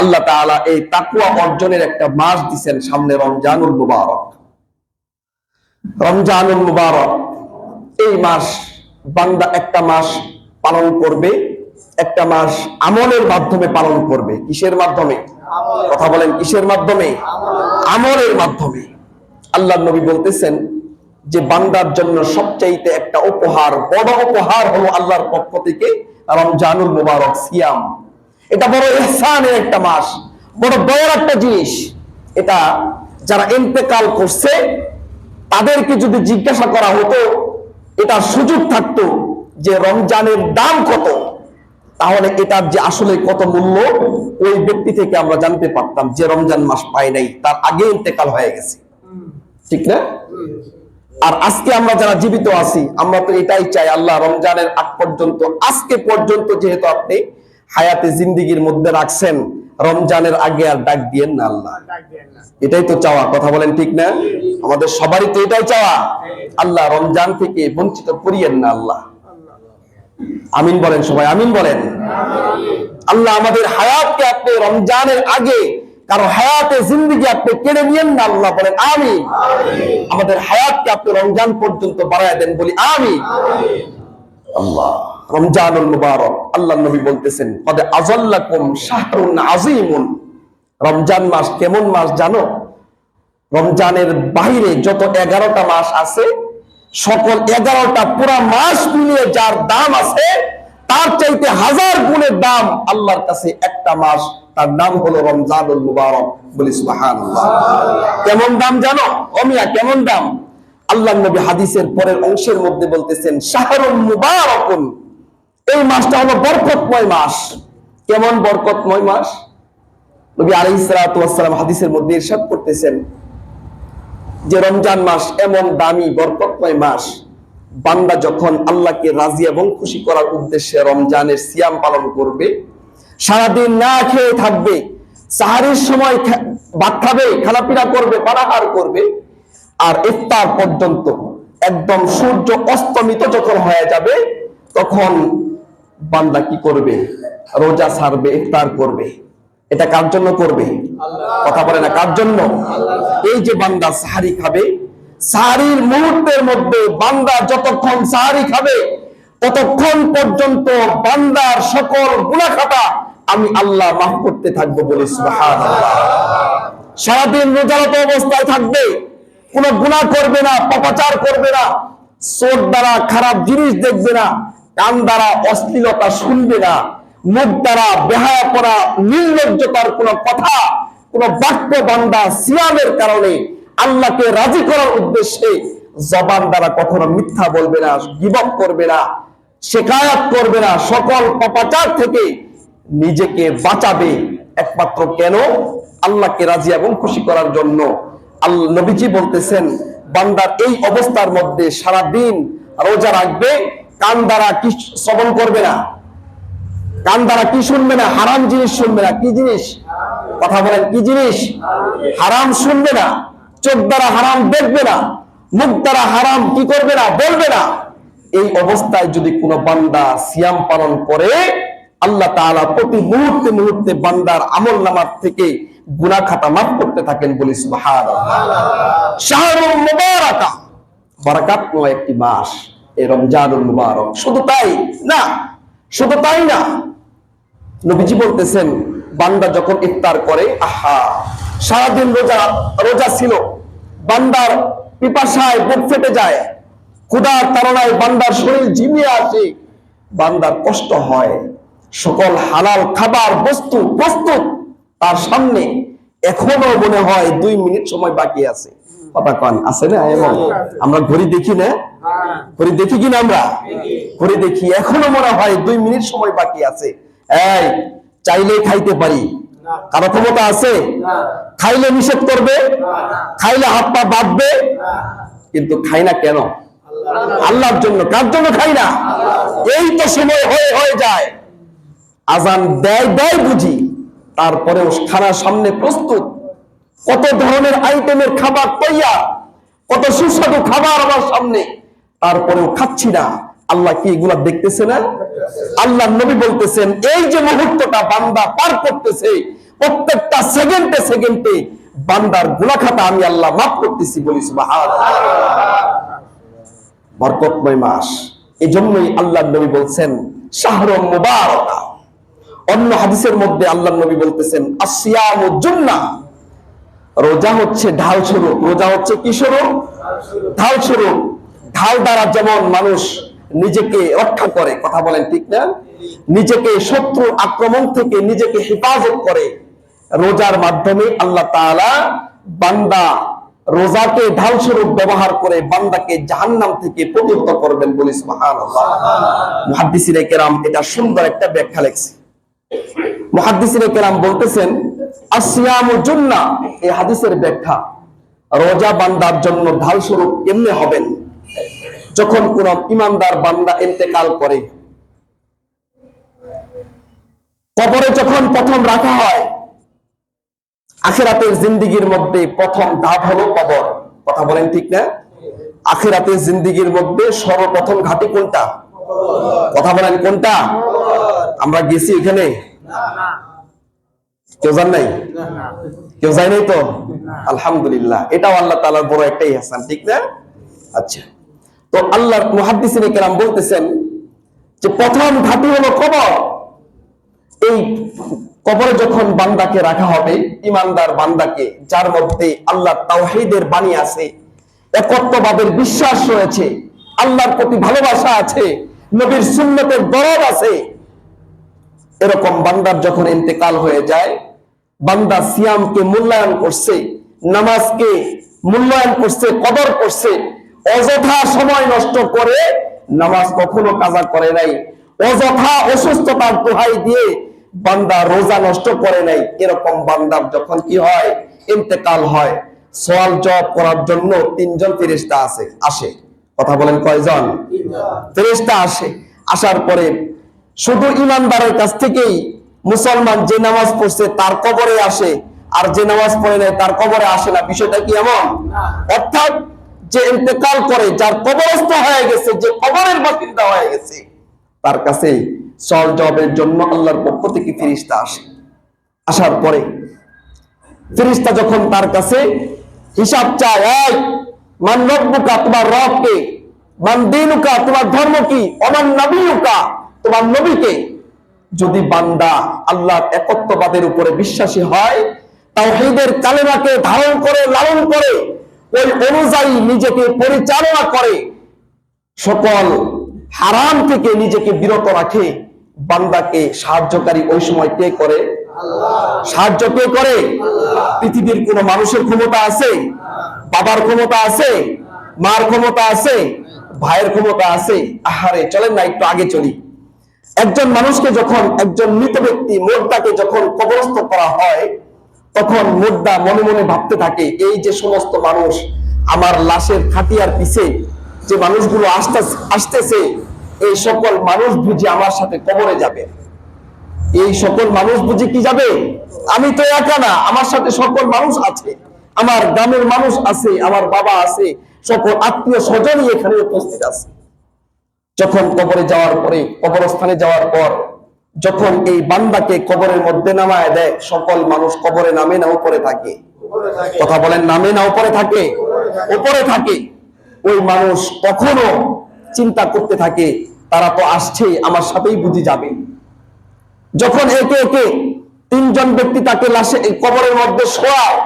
আল্লাহ তাআলা এই তাকুয়া অর্জনের একটা মাস দিছেন সামনে রমজানুল মুবারক। রমজানুল মুবারক এই মাস বান্দা একটা মাস পালন করবে একটা মাস আমলের মাধ্যমে পালন করবে। কিসের মাধ্যমে? কথা বলেন কিসের মাধ্যমে? আমলের মাধ্যমে। আল্লাহ নবী বলতেছেন যে বান্দার জন্য সবচাইতে একটা উপহার বড় উপহার হলো আল্লাহর পক্ষ থেকে রমজানুল মুবারক সিয়াম। এটা বড় ইহসানের একটা মাস, বড় দয়ার একটা জিনিস। এটা যারা ইন্তেকাল করছে, তাদেরকে যদি জিজ্ঞাসা করা হতো এটা সুযোগ থাকতো যে রমজানের দাম কত, তাহলে এটার যে আসলে কত মূল্য, ওই ব্যক্তি থেকে আমরা জানতে পারতাম যে রমজান মাস পাই নাই, তার আগে ইন্তেকাল হয়ে গেছে। ঠিক না? আর আজকে আমরা যারা জীবিত আছি, আমরা তো এটাই চাই, আল্লাহ রমজানের আগ পর্যন্ত, আজকে পর্যন্ত যেহেতু আপনি হায়াতে জিন্দিগির মধ্যে রাখছেন, রমজানের আগে আর ডাক দিয়েন না আল্লাহ। এটাই তো চাওয়া, কথা বলেন ঠিক না? আমাদের সবারই তো এটাই চাওয়া। আল্লাহ রমজান থেকে বঞ্চিত করিয়েন না আল্লাহ। আমিন বলেন সবাই, আমিন বলেন। আল্লাহ আমাদের হায়াতকে আপনি রমজানের আগে, কারও হায়াতে জিন্দিগি আপনি কেড়ে নিয়েন না আল্লাহ বলেন আমি আমাদের হায়াতকে আপনি রমজান পর্যন্ত বাড়ায় দেন বলি আমি আল্লাহ। রমজানুল মুবারক। আল্লাহ নবী বলতেছেন, কদে আজাল্লাকুম শাহরুন আজিমুন রমজান মাস কেমন মাস জানো? রমজানের বাইরে যত এগারোটা মাস আছে, সকল এগারোটা পুরা মাস মিলিয়ে যার দাম আছে, তার চাইতে হাজার গুণের দাম আল্লাহর কাছে একটা মাস, তার নাম হলো রমজানুল মুবারক। বলি সুবহানাল্লাহ। কেমন দাম জানো? অমিয়া কেমন দাম? আল্লাহ নবী হাদিসের পরের অংশের মধ্যে বলতেছেন শাহরুল মুবারকুন। এই মাসটা হলো বরকতময় মাস। কেমন বরকতময় মাস? নবী আলাইহিস সালাতু ওয়াস সালাম হাদিসের মধ্যে ইরশাদ করতেছেন যে রমজান মাস এমন দামি, বরকতময় মাস। বান্দা যখন আল্লাহকে রাজি এবং খুশি করার উদ্দেশ্যে রমজানের সিয়াম পালন করবে, সারাদিন না খেয়ে থাকবে, সাহারির সময় ভাত খাবে খানাপিনা করবে, পানাহার করবে, আর ইফতার পর্যন্ত একদম সূর্য অস্তমিত যখন হয়ে যাবে, তখন বান্দা কি করবে? রোজা ছাড়বে ইফতার করবে। এটা কার জন্য করবে? কথা বলে না কার জন্য? এই যে বান্দা সাহারি খাবে সাহারির মুহূর্তের মধ্যে বান্দা যতক্ষণ সাহারি খাবে ততক্ষণ পর্যন্ত বান্দার সকল গুণাখাতা আমি আল্লাহ মাফ করতে থাকব বলে সারাদিন রোজারত অবস্থায় থাকবে কোনো গুনাহ করবে না পাপাচার করবে না চোখ দ্বারা খারাপ জিনিস দেখবে না কান দ্বারা অশ্লীলতা শুনবে না, মুখ দ্বারা বেহায়া করা, নির্লজ্জতার কোনো কথা, কোন বাক্য বান্দা সিয়ামের কারণে আল্লাহকে রাজি করার উদ্দেশ্যে জবান দ্বারা কখনো মিথ্যা বলবে না গিবক করবে না, শেখায়াত করবে না, সকল পাপাচার থেকে নিজেকে বাঁচাবে। একমাত্র কেন? আল্লাহকে রাজি এবং খুশি করার জন্য। আল্লাহ নবীজি বলতেছেন, বান্দার এই অবস্থার মধ্যে সারা দিন রোজা রাখবে কান দ্বারা কি শ্রবণ করবে না? কান দ্বারা কি শুনবে না? হারাম জিনিস শুনবে না। কি জিনিস? কথা বলেন, কি জিনিস? হারাম শুনবে না। চোখ দ্বারা হারাম দেখবে না। মুখ দ্বারা হারাম কি করবে না? বলবে না। এই অবস্থায় যদি কোনো বান্দা সিয়াম পালন করে, আল্লাহ তাআলা প্রতি মুহূর্তে মুহূর্তে বান্দার আমল নামার থেকে গুনাহ খাতা মাফ করতে থাকেন বলি সুবহানাল্লাহ। শাহরুল মুবারাকা। বারাকাতময় একটি মাস। এই রমজানুল মুবারক। শুধু তাই না, শুধু তাই না, নবীজি বলতেছেন, বান্দা যখন ইফতার করে, আহা, সারাদিন রোজা রোজা ছিল, বান্দার পিপাসায় বুক ফেটে যায় বান্দার শরীর ঝিমিয়ে আসে, বান্দার কষ্ট হয়, সকল হালাল খাবার, বস্তু প্রস্তুত, তার সামনে এখনও মনে হয় দুই মিনিট সময় বাকি আছে। কথা কন আছে না? এমন আমরা ঘড়ি দেখি না? ঘড়ি দেখি কিনা আমরা? ঘড়ি দেখি। এখনও মনে হয় দুই মিনিট সময় বাকি আছে। এই চাইলে খাইতে পারি। কারও ক্ষমতা আছে? খাইলে নিষেধ করবে? খাইলে হাত পা বাঁধবে? কিন্তু খাই না কেন? আল্লাহর জন্য। কার জন্য খাই না? এই তো সময় হয়ে হয়ে যায়। আজান দেয় দেয় বুঝি। তারপরেও খানার সামনে প্রস্তুত। কত ধরনের আইটেমের খাবার তৈয়া কত সুস্বাদু খাবার আমার সামনে, তারপরেও খাচ্ছি না। আল্লাহ কি এগুলা দেখতেছে না? আল্লাহ নবী বলতেছেন, এই যে মুহূর্তটা বান্দা পার করতেছে, প্রত্যেকটা সেকেন্ডে সেকেন্ডে বান্দার গুলাখাতা আমি আল্লাহ মাফ করতেছি বলি সুবহানাল্লাহ। বরকতময় মাস। এই জন্যই আল্লাহ নবী বলছেন শাহর মুবারক। অন্য হাদিসের মধ্যে আল্লাহ নবী বলতেছেন আসিয়াম জুন্না রোজা হচ্ছে ঢাল স্বরূপ। রোজা হচ্ছে কি স্বরূপ? ঢাল স্বরূপ। ঢাল দ্বারা যেমন মানুষ নিজেকে রক্ষা করে, কথা বলেন ঠিক না? নিজেকে শত্রু আক্রমণ থেকে নিজেকে হেফাজত করে। রোজার মাধ্যমে আল্লাহ বান্দা রোজাকে ঢাল স্বরূপ ব্যবহার করে বান্দাকে জাহান্নাম থেকে প্রতিহত করবেন বলি সুবহানাল্লাহ। কেরাম এটা সুন্দর একটা ব্যাখ্যা লেখছে। মুহাদ্দিসিনে কেরাম বলতেছেন আসিয়ামু জুন্না, এই হাদিসের ব্যাখ্যা। রোজা বান্দার জন্য ঢাল স্বরূপ কেমনে হবেন? যখন কোন ইমানদার বান্দা করে, কবরে যখন প্রথম রাখা হয়, আখেরাতের জিন্দিগির মধ্যে প্রথম ধাপ হলো কবর। কথা বলেন ঠিক না? আখেরাতের জিন্দিগির মধ্যে সর্বপ্রথম ঘাটি কোনটা? কথা বলেন কোনটা? আমরা গেছি এখানে? কেউ জান নাই? কেউ যায় নাই তো? আলহামদুলিল্লাহ। এটাও আল্লাহ তাআলার বড় একটা ইহসান ঠিক না? আচ্ছা। তো আল্লাহর মুহাদ্দিসিনে কেরাম বলতেছেন যে প্রথম ঘাটি হলো কবর। এই কবরে যখন বান্দাকে রাখা হবে ইমানদার বান্দাকে যার মধ্যে আল্লাহ তাওহীদের বাণী আছে একত্ববাদের বিশ্বাস রয়েছে আল্লাহর প্রতি ভালোবাসা আছে নবীর সুন্নতের দরদ আছে এরকম বান্দার যখন ইন্তেকাল হয়ে যায় বান্দা সিয়ামকে মূল্যায়ন করছে নামাজকে মূল্যায়ন করছে কদর করছে অযথা সময় নষ্ট করে নামাজ কখনো কাজা করে নাই অযথা অসুস্থতার দোহাই দিয়ে বান্দা রোজা নষ্ট করে নাই। এরকম বান্দার যখন কি হয়? ইন্তেকাল হয়। সোয়াল জব করার জন্য তিনজন ফেরেশতা আছে আসে। কথা বলেন কয়জন? ফেরেশতা আসে। আসার পরে শুধু ইমানদারের কাছ থেকেই মুসলমান যে নামাজ পড়ছে তার কবরে আসে, আর যে নামাজ পড়ে নেয় তার কবরে আসে না। বিষয়টা কি এমন? অর্থাৎ যে ইন্তেকাল করে, যার কবরস্থ হয়ে গেছে, যে কবরের বাসিন্দা হয়ে গেছে, তার কাছে সল জবের জন্য আল্লাহর পক্ষ থেকে ফিরিস্তা আসে। আসার পরে ফিরিস্তা যখন তার কাছে হিসাব চায়, এই, মান রব্বুকা, তোমার রবকে, মান দিনুকা, তোমার ধর্ম কি? অমান নবীকা তোমার নবীকে। যদি বান্দা আল্লাহর একত্ববাদের উপরে বিশ্বাসী হয়, তাওহীদের কালেমাকে ধারণ করে, লালন করে, ওই অনুযায়ী নিজেকে পরিচালনা করে, সকল হারাম থেকে নিজেকে বিরত রাখে, বান্দাকে সাহায্যকারী ওই সময় কে করে? সাহায্য কে করে? পৃথিবীর কোন মানুষের ক্ষমতা আছে? বাবার ক্ষমতা আছে? মার ক্ষমতা আছে? ভাইয়ের ক্ষমতা আছে? আহারে, চলেন না, একটু আগে চলি। একজন মানুষকে যখন একজন মৃত ব্যক্তি মোর্দাকে যখন কবরস্থ করা হয়, তখন মোর্দা মনে মনে ভাবতে থাকে, এই যে সমস্ত মানুষ আমার লাশের খাটিয়ার পিছে যে মানুষগুলো আসতে, আসতেছে, এই সকল মানুষ বুঝি আমার সাথে কবরে যাবে। এই সকল মানুষ বুঝি কি যাবে? আমি তো একা না, আমার সাথে সকল মানুষ আছে, আমার গ্রামের মানুষ আছে, আমার বাবা আছে, সকল আত্মীয় স্বজনই এখানে উপস্থিত আছে। যখন কবরে যাওয়ার পরে, কবরস্থানে যাওয়ার পর, যখন এই বান্দাকে কবরের মধ্যে নামায় দেয়, সকল মানুষ কবরে নামে না উপরে থাকে। কথা বলেন, নামে না উপরে থাকে? উপরে থাকে। ওই মানুষ কখনো চিন্তা করতে থাকে, তারা তো আসছে আমার সাথেই বুঝি যাবে। যখন একে একে তিনজন ব্যক্তি তাকে লাশে কবরের মধ্যে শোয়ায়,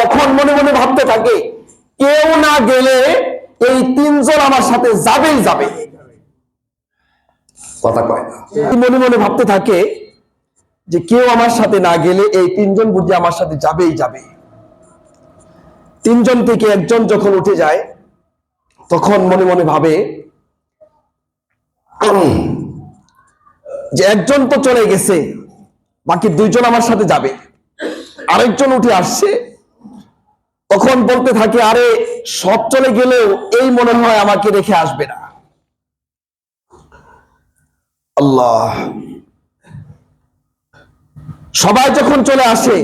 তখন মনে মনে ভাবতে থাকে, কেউ না গেলে এই তিনজন আমার সাথে যাবেই যাবে। কথা কয় না। মনে মনে ভাবতে থাকে যে কেউ আমার সাথে না গেলে এই তিনজন বুঝি আমার সাথে যাবেই যাবে। তিনজন থেকে একজন যখন উঠে যায়, তখন মনে মনে ভাবে যে একজন তো চলে গেছে, বাকি দুইজন আমার সাথে যাবে। আরেকজন উঠে আসছে, তখন বলতে থাকে, আরে, সব চলে গেলেও এই মনে হয় আমাকে রেখে আসবে না। আল্লাহ। সবাই যখন চলে আসে,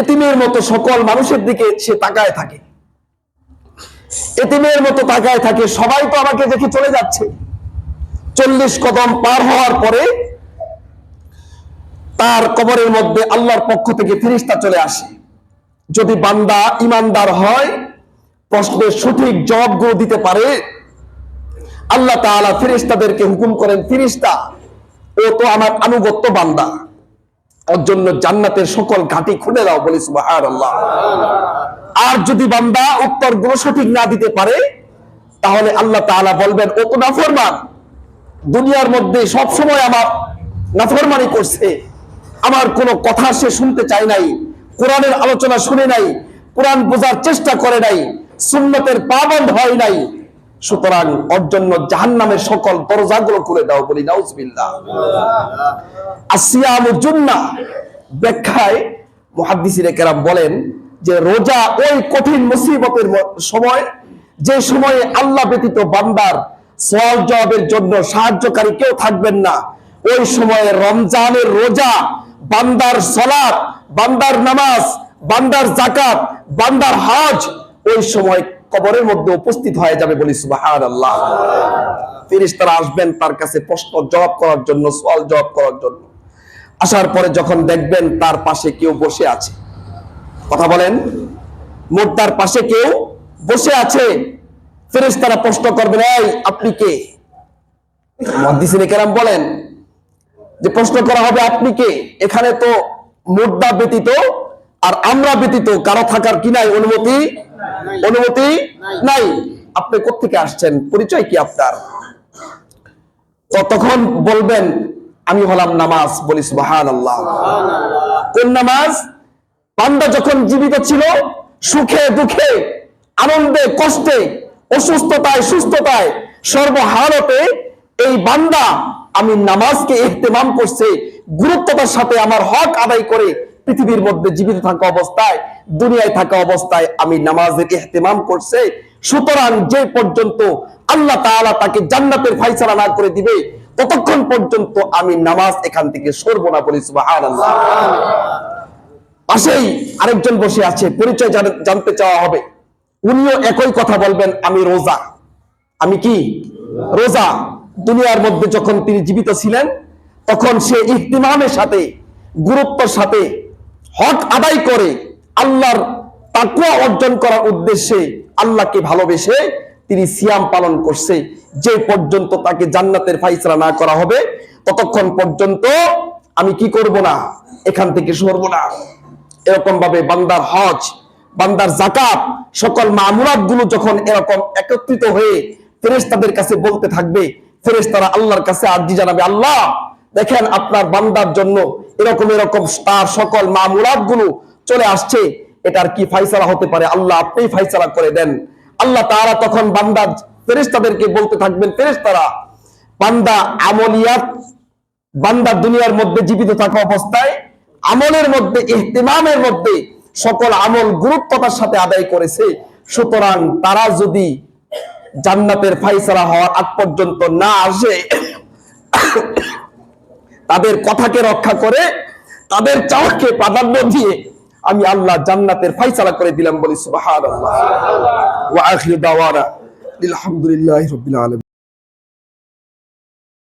এতিমের মতো সকল মানুষের দিকে সে তাকায় থাকে। এতিমের মতো তাকায় থাকে, সবাই তো আমাকে দেখে চলে যাচ্ছে। চল্লিশ কদম পার হওয়ার পরে তার কবরের মধ্যে আল্লাহর পক্ষ থেকে ফিরিস্তা চলে আসে। যদি বান্দা ইমানদার হয়, প্রশ্নের সঠিক জবাবগুলো দিতে পারে আল্লাহ তাআলা ফিরিস্তাদেরকে হুকুম করেন ফিরিস্তা ও তো আমার আনুগত্য বান্দা। ওর জন্য জান্নাতের সকল ঘাটি খুলে দাও। বলি, সুবহানাল্লাহ। আর যদি বান্দা উত্তরগুলো সঠিক না দিতে পারে, তাহলে আল্লাহ তাআলা বলবেন, ও তো নাফরমান। দুনিয়ার মধ্যে সব সময় আমার নাফরমানি করছে। আমার কোনো কথা সে শুনতে চায় নাই, কোরআনের আলোচনা শুনে নাই, কোরআন বোঝার চেষ্টা করে নাই, সুন্নতের পাবন্দ হয় নাই সুতরাং ওর জন্য জাহান্নামের সকল দরজাগুলো খুলে দাও বলি জুন্না ব্যাখ্যায় মুহাদ্দিসিনে কেরাম বলেন যে রোজা ওই কঠিন মুসিবতের সময়, যে সময়ে আল্লাহ ব্যতীত বান্দার সওয়াল জবাবের জন্য সাহায্যকারী কেউ থাকবেন না, ওই সময়ে রমজানের রোজা, বান্দার সলাৎ বান্দার নামাজ, বান্দার জাকাত বান্দার হজ, ওই সময় কবরের মধ্যে উপস্থিত হয়ে যাবে বলি সুবহানাল্লাহ। ফেরেশতারা আসবেন তার কাছে প্রশ্ন জবাব করার জন্য, সওয়াল জবাব করার জন্য। আসার পরে যখন দেখবেন তার পাশে কেউ বসে আছে। কথা বলেন। মোর্তার পাশে কেউ বসে আছে। ফেরেশতারা প্রশ্ন করবেন, এই, আপনি কে? মুহাদ্দিসিনে কেরাম বলেন যে, প্রশ্ন করা হবে, আপনি কে? এখানে তো মুদ্রা ব্যতীত আর আমরা ব্যতীত কারও থাকার কি নাই অনুমতি অনুমতি নাই। আপনি কোথেকে আসছেন? পরিচয় কি আপনার? তখন বলবেন আমি হলাম নামাজ। বলি সুবাহান আল্লাহ কোন নামাজ? বান্দা যখন জীবিত ছিল সুখে দুঃখে আনন্দে কষ্টে অসুস্থতায় সুস্থতায় সর্বহারতে এই বান্দা আমি নামাজকে ইহতেমাম করছে গুরুত্বতার সাথে আমার হক আদায় করে পৃথিবীর মধ্যে জীবিত থাকা অবস্থায়, দুনিয়ায় থাকা অবস্থায় আমি নামাজের ইহতেমাম করছে। সুতরাং যে পর্যন্ত আল্লাহ তাআলা তাকে জান্নাতের ফাইসালা না করে দিবে, ততক্ষণ পর্যন্ত আমি নামাজ এখান থেকে সরবো না বলি, সুবহানাল্লাহ। পাশেই আরেকজন বসে আছে, পরিচয় জান- জানতে চাওয়া হবে। উনিও একই কথা বলবেন, আমি রোজা। আমি কি? রোজা। দুনিয়ার মধ্যে যখন তিনি জীবিত ছিলেন, তখন সে ইহতিমামের সাথে, গুরুত্বের সাথে হক আদায় করে আল্লাহর তাকুয়া অর্জন করার উদ্দেশ্যে আল্লাহকে ভালোবেসে তিনি সিয়াম পালন করছে। যে পর্যন্ত তাকে জান্নাতের ফাইসলা না করা হবে, ততক্ষণ পর্যন্ত আমি কি করব না? এখান থেকে সরব না। এরকম ভাবে বান্দার হজ, বান্দার জাকাত সকল মামুরাতগুলো যখন এরকম একত্রিত হয়ে ফেরেশতাদের কাছে বলতে থাকবে, ফেরেশতারা আল্লাহর কাছে আর্জি জানাবে, আল্লাহ দেখেন আপনার বান্দার জন্য এরকম এরকম তার সকল মামুরাতগুলো চলে আসছে, এটার কি ফাইসালা হতে পারে? আল্লাহ আপনি ফাইসালা করে দেন। আল্লাহ তারা তখন বান্দার ফেরেশতাদেরকে বলতে থাকবেন, ফেরেশতারা, বান্দা আমলিয়াত, বান্দা দুনিয়ার মধ্যে জীবিত থাকা অবস্থায় আমলের মধ্যে, ইহতিমামের মধ্যে সকল আমল গুরুত্বতার সাথে আদায় করেছে। সুতরাং তারা যদি জান্নাতের ফাইসালা হওয়ার আগ পর্যন্ত না আসে তাদের কথাকে রক্ষা করে, তাদের চাওয়াকে প্রাধান্য দিয়ে আমি আল্লাহ জান্নাতের ফাইসালা করে দিলাম বলি সুবাহ আলহামদুলিল্লাহ